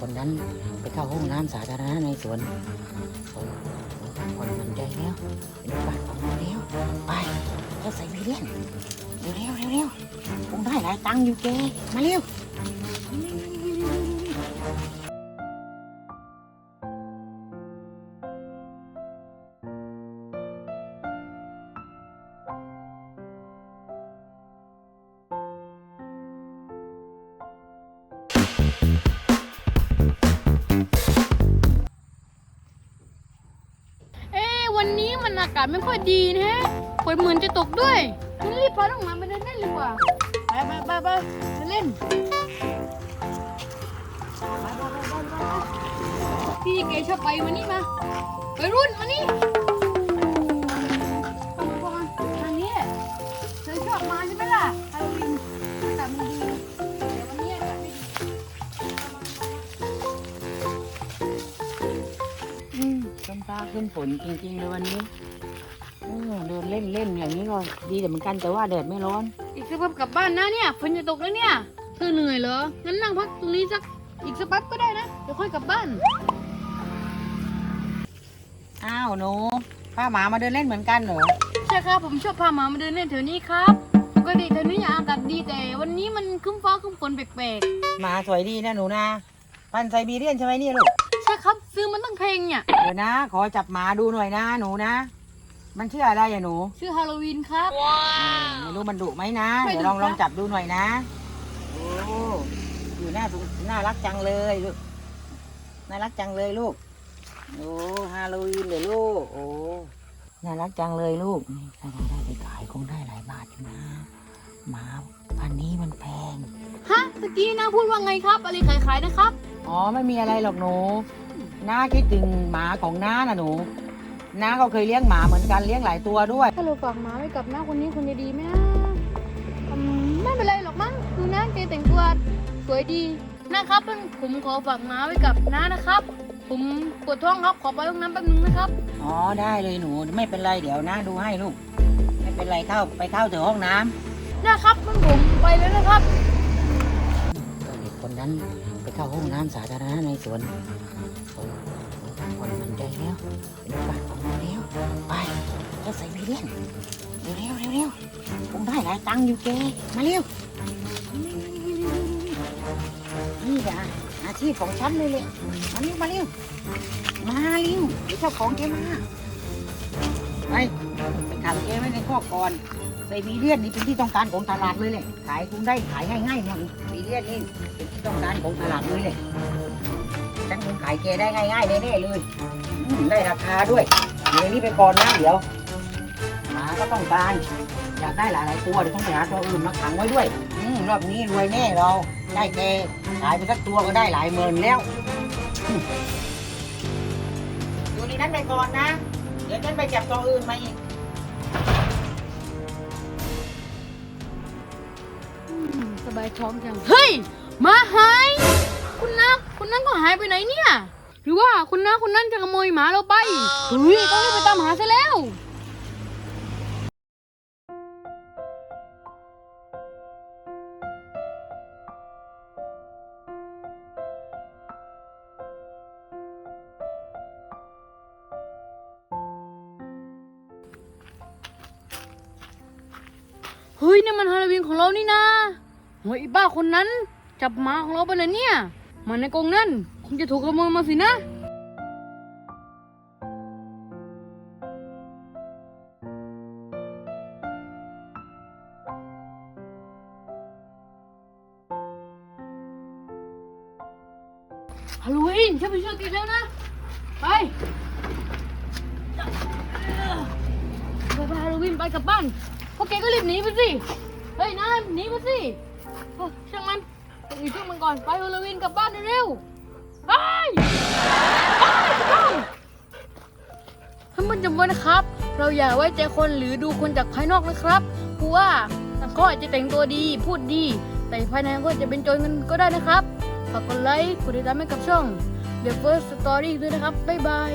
คนนั้นไปเข้าห้องน้ำสาธารณะในสวนเขาผ่อนมันใจแล้วเป็นโอกาสของเราแล้วไปเจ้าใส่บีเลียนเร็วเร็วเร็วเร็วคงได้หลายตังค์อยู่แกมาเร็วเอ้ากาศไม่ค่อยดีนะฮะฝนเหมือนจะตกด้วยงั้นรีบพาน้องหมาไปเดินเล่นดีกว่า ไปไปไปไปไปเล่นพี่เก๋ชอบไปวันนี้มาไปรุ่นมานี่เข้ามาเข้ามาทางนี้เธอชอบมาใช่ไหมล่ะฮาโลวีนอากาศมัน ต้นตาขึ้นฝนจริงๆเลยวันนี้เออเดินเล่นเล่นอย่างนี้ก็ดีแต่เหมือนกันแต่ว่าแดดไม่ร้อน อีกสักแป๊บกลับบ้านนะเนี่ยฝนจะตกแล้วเนี่ย เธอเหนื่อยเหรอ งั้นนั่งพักตรงนี้สักอีกสักแป๊บก็ได้นะ เดี๋ยวค่อยกลับบ้าน อ้าวหนูพาหมามาเดินเล่นเหมือนกันเหรอ ใช่ครับ ผมชอบพาหมามาเดินเล่นแถวนี้ครับ ปกติแถวนี้อากาศดีแต่ วันนี้มันครึ้มฟ้าครึ้มฝนแปลกหมาสวยดีนะหนูนะ พันธุ์ไซบีเรียนใช่ไหมเนี่ยลูกๆ ใช่ครับ ซื้อมันตั้งเพลงเนี่ย เดี๋ยวนะ ขอจับหมาดูหน่อยนะหนูนะ มันชื่ออะไรอะหนูชื่อฮาโลวีนครับเออไม่รู้มันดุไหมนะ ไม่ดุเดี๋ยวลองครับ ลองจับดูหน่อยนะโอ้อยู่น่าสงน่ารักจังเลยลูกน่ารักจังเลยลูกโอ้ฮาโลวีนเลยลูกโอ้น่ารักจังเลยลูกนี่ถ้าเราได้ไปขายคงได้หลายบาทอยู่นะหมาพันธุ์นี้มันแพง ฮะตะกี้นาพูดว่าไงครับอะไรขายๆนะครับ อ๋อไม่มีอะไรหรอกหนู น้าคิดถึงหมาของน้านะหนู น้าก็เคยเลี้ยงหมาเหมือนกันเลี้ยงหลายตัวด้วย ถ้าเราฝากหมาไว้กับน้าคนนี้คนจะดีไหมนะอืมไม่เป็นไรหรอกมั้งดูน้าแกแต่งตัวสวยดีนะครับผมขอฝากหมาไว้กับน้านะครับ ผมปวดท้องครับขอไปห้องน้ำแป๊บนึงนะครับ อ๋อได้เลยหนูไม่เป็นไรเดี๋ยวน้าดูให้ลูก ไม่เป็นไรเข้าไปเข้าถึงห้องน้ำ นะครับมันผมไปแล้วนะครับก็เด็กค นั้นไปเข้าห้องน้ำสาธารณะในสวนเขาผ่อนมันใจแล้วเป็นโอกาสของเราแล้วไปเจ้าใส่บีเลียนเร็วเร็วเร็วเร็วคงได้หลายตังค์อยู่แกมาเร็วนี่จ้ะอาชีพของฉันเลยเลยมาเร็วมาเร็วมาเร็วเดี๋ยวเจ้าของแกมา ไปไปขังแกไว้ในคอก่อนใส่บีเลียนนี่เป็นที่ต้องการของตลาดเลยเลยขายคงได้ขายง่ายๆหน่อยบีเลียนนี่เป็นที่ต้องการของตลาดเลยเลยฉันคงขายแกได้ง่ายๆแน่ๆเลยได้ราคาด้วยเดี๋ยวนี้ไปก่อนนะเดี๋ยวหมาก็ต้องการอยากได้หลายๆตัวเดี๋ยวต้องไปหาตัวอื่นมาขังไว้ด้วยอืรอบนี้รวยแน่เราได้แกขายไปสักตัวก็ได้หลายหมื่นแล้วอืมอยู่ในนั้นไปก่อนนะ เดี๋ยวฉันไปจับตัวอื่นมาอีกอืมสบายท้องจัง เฮ้ย มาหาย คุณน้าคุณนั้นก็หายไปไหนเนี่ย หรือว่าคุณน้าคนนั้นจะขโมยหมาเราไป เฮ้ยต้องรีบไปตามหาซะแล้ว เฮ้ยนี่มันฮาโลวีนของเรานี่นะโอ้ยไอ้บ้าคนนั้น จับหมาของเราไปเลยเนี่ยหมาในกรงนั่นคงจะถูกขโมยมาสินะ ฮาโลวีนฉันไปช่วยแกแล้วนะ ไป ไปไปฮาโลวีนไปกลับบ้าน พวกแกก็รีบหนีไปสิ เฮ้ยนายหนีไปสิเฮ้ยช่างมันไปอยู่ช่างมันก่อน ไปฮาโลวีนกลับบ้านเร็วๆไปไปไปท่านผู้ชมไว้นะครับ เราอย่าไว้ใจคนหรือดูคนจากภายนอกนะครับเพราะว่าเขาอาจจะแต่งตัวดีพูดดี แต่ภายในก็จะเป็นโจรเงินก็ได้นะครับฝากกดไลค์กดติดตามให้กับช่อง The First Story ด้วยนะครับบ๊ายบาย